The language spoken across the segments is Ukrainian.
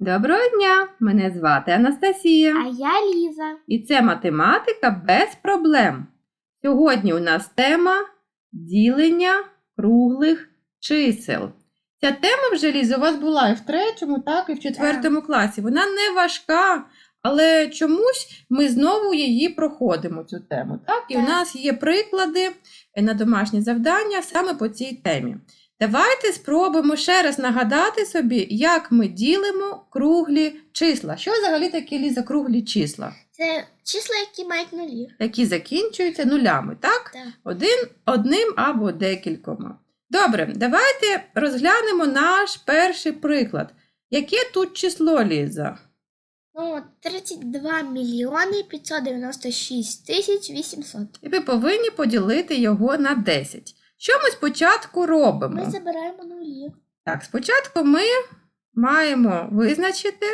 Доброго дня! Мене звати Анастасія. А я Ліза. І це математика без проблем. Сьогодні у нас тема ділення круглих чисел. Ця тема вже Ліза, у вас була і в третьому, так, і в четвертому класі. Вона не важка, але чомусь ми знову її проходимо, цю тему. Так? І у нас є приклади на домашні завдання саме по цій темі. Давайте спробуємо ще раз нагадати собі, як ми ділимо круглі числа. Що взагалі таке Ліза круглі числа? Це числа, які мають нулі. які закінчуються нулями, так? Так. Один, одним або декількома. Добре, давайте розглянемо наш перший приклад. Яке тут число, Ліза? Ну, 32 мільйони 596 тисяч 800. І ви повинні поділити його на 10. Що ми спочатку робимо? Ми забираємо нулі. Так, спочатку ми маємо визначити,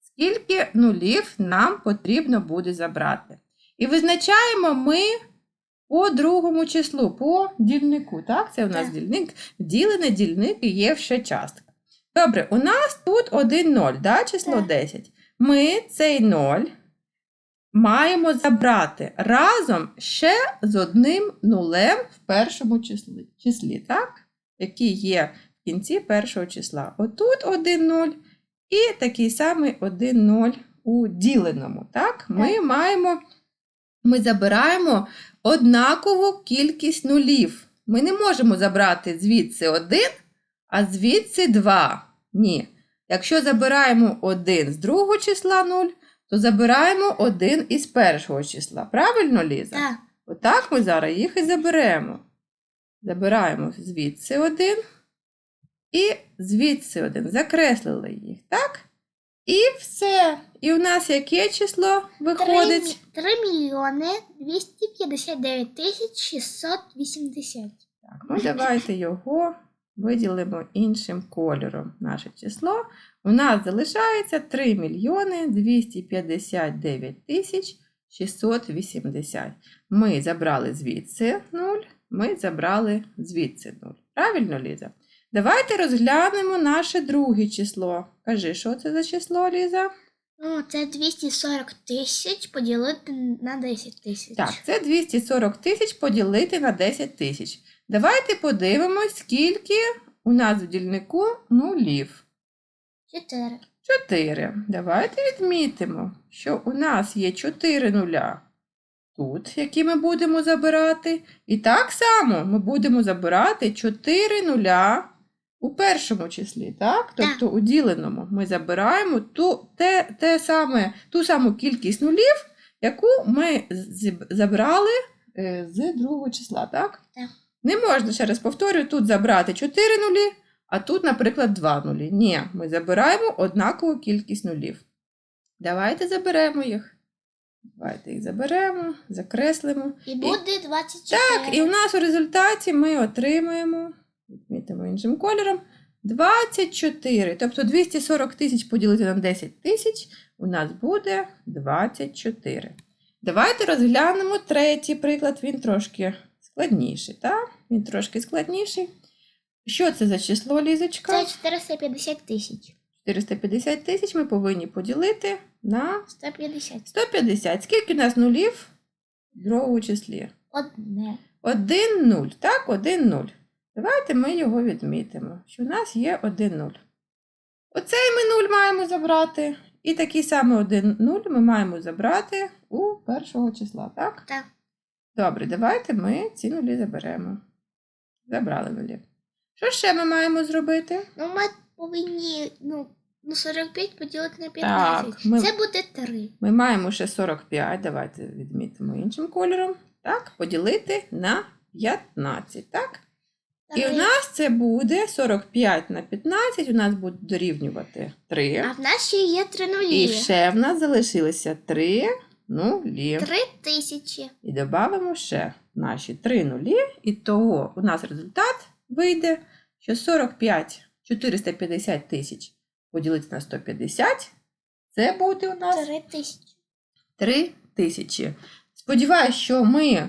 скільки нулів нам потрібно буде забрати. І визначаємо ми по другому числу, по дільнику. Так, це у нас Так. дільник, ділений дільник і є ще частка. Добре, у нас тут 1 0, да, число Так. 10. Ми цей 0 маємо забрати разом ще з одним нулем в першому числі, числі так? який є в кінці першого числа. Отут 1 0 і такий самий 1 0 у діленому. Так? Ми Так. маємо, ми забираємо однакову кількість нулів. Ми не можемо забрати звідси 1, а звідси 2. Ні. Якщо забираємо 1 з другого числа 0, то забираємо 1 із першого числа. Правильно, Ліза? Так. Отак ми зараз їх і заберемо. Забираємо звідси один і звідси один. Закреслили їх, так? І все. І у нас яке число 3, виходить? 3 мільйони 259 тисяч 680. Так, ну давайте його виділимо іншим кольором. Наше число. У нас залишається 3 мільйони 259 тисяч 680. Ми забрали звідси 0, ми забрали звідси 0. Правильно, Ліза? Давайте розглянемо наше друге число. Кажи, що це за число, Ліза? Ну, це 240 тисяч поділити на 10 тисяч. Так, це 240 тисяч поділити на 10 тисяч. Давайте подивимось, скільки у нас в дільнику нулів. 4. 4. Давайте відмітимо, що у нас є 4 нуля тут, які ми будемо забирати. І так само ми будемо забирати 4 нуля у першому числі, так? Тобто у діленому ми забираємо ту, те, те саме, ту саму кількість нулів, яку ми забрали е, з другого числа, так? Так. Не можна, ще раз повторюю, тут забрати 4 нулі, а тут, наприклад, 2 нулі. Ні, ми забираємо однакову кількість нулів. Давайте заберемо їх. Давайте їх заберемо, закреслимо. І буде 24. Так, і у нас у результаті ми отримаємо, відмітимо іншим кольором, 24. Тобто 240 тисяч поділити на 10 тисяч у нас буде 24. Давайте розглянемо третій приклад. Він трошки складніший, так? Він трошки складніший. Що це за число, Лізочка? Це 450 тисяч. 450 тисяч ми повинні поділити на 150. 150. Скільки у нас нулів в другому числі? Одне. 1 0, так, 1 0. Давайте ми його відмітимо, що у нас є 1 0. Оцей ми 0 маємо забрати. І такий самий 1 0 ми маємо забрати у першого числа, так? Так. Добре, давайте ми ці нулі заберемо. Забрали нулі. Що ще ми маємо зробити? Ну, ми повинні, ну, ну 45 поділити на 15. Так, ми- Це буде 3. Ми маємо ще 45. Давайте відмітимо іншим кольором. Так, поділити на 15, так? І у нас це буде 45 на 15, у нас буде дорівнювати 3. А в нас ще є 3 нулі. І ще в нас залишилося 3 нулі. 3 тисячі. І додамо ще наші 3 нулі. І того у нас результат вийде, що 45 450 тисяч поділити на 150. Це буде у нас 3 тисячі. 3 тисячі. Сподіваюсь, що ми е,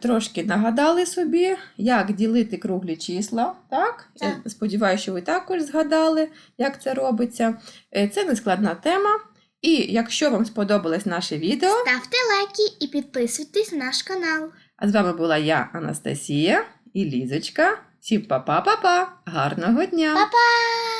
трошки нагадали собі, як ділити круглі числа. Так? Так. Е, Сподіваюся, що ви також згадали, як це робиться. Е, Це нескладна тема. І якщо вам сподобалось наше відео, Ставте лайки і підписуйтесь на наш канал. а з вами була я, Анастасія і Лізочка. Всім па-па-па-па! Гарного дня! Па-па!